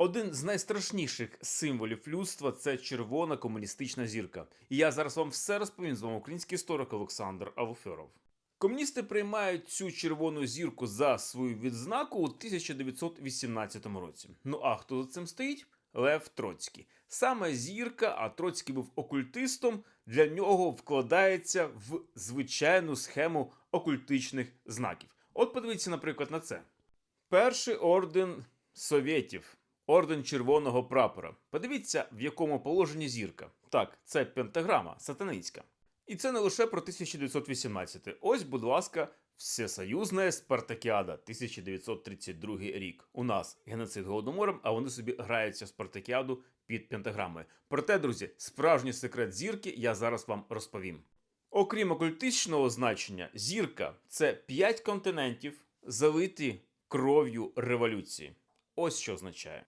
Один з найстрашніших символів людства це червона комуністична зірка. І я зараз вам все розповім з вами український історик Олександр Авоферов. Комуністи приймають цю червону зірку за свою відзнаку у 1918 році. Ну а хто за цим стоїть? Лев Троцький. Саме зірка, а Троцький був окультистом, для нього вкладається в звичайну схему окультичних знаків. От подивіться, наприклад, на це. Перший орден Совєтів, орден Червоного прапора. Подивіться, в якому положенні зірка. Так, це пентаграма сатанинська. І це не лише про 1918. Ось, будь ласка, Всесоюзна Спартакіада 1932 рік. У нас геноцид голодомором, а вони собі граються в Спартакіаду під пентаграмою. Проте, друзі, справжній секрет зірки я зараз вам розповім. Окрім окультичного значення, зірка це п'ять континентів, залиті кров'ю революції. Ось що означає.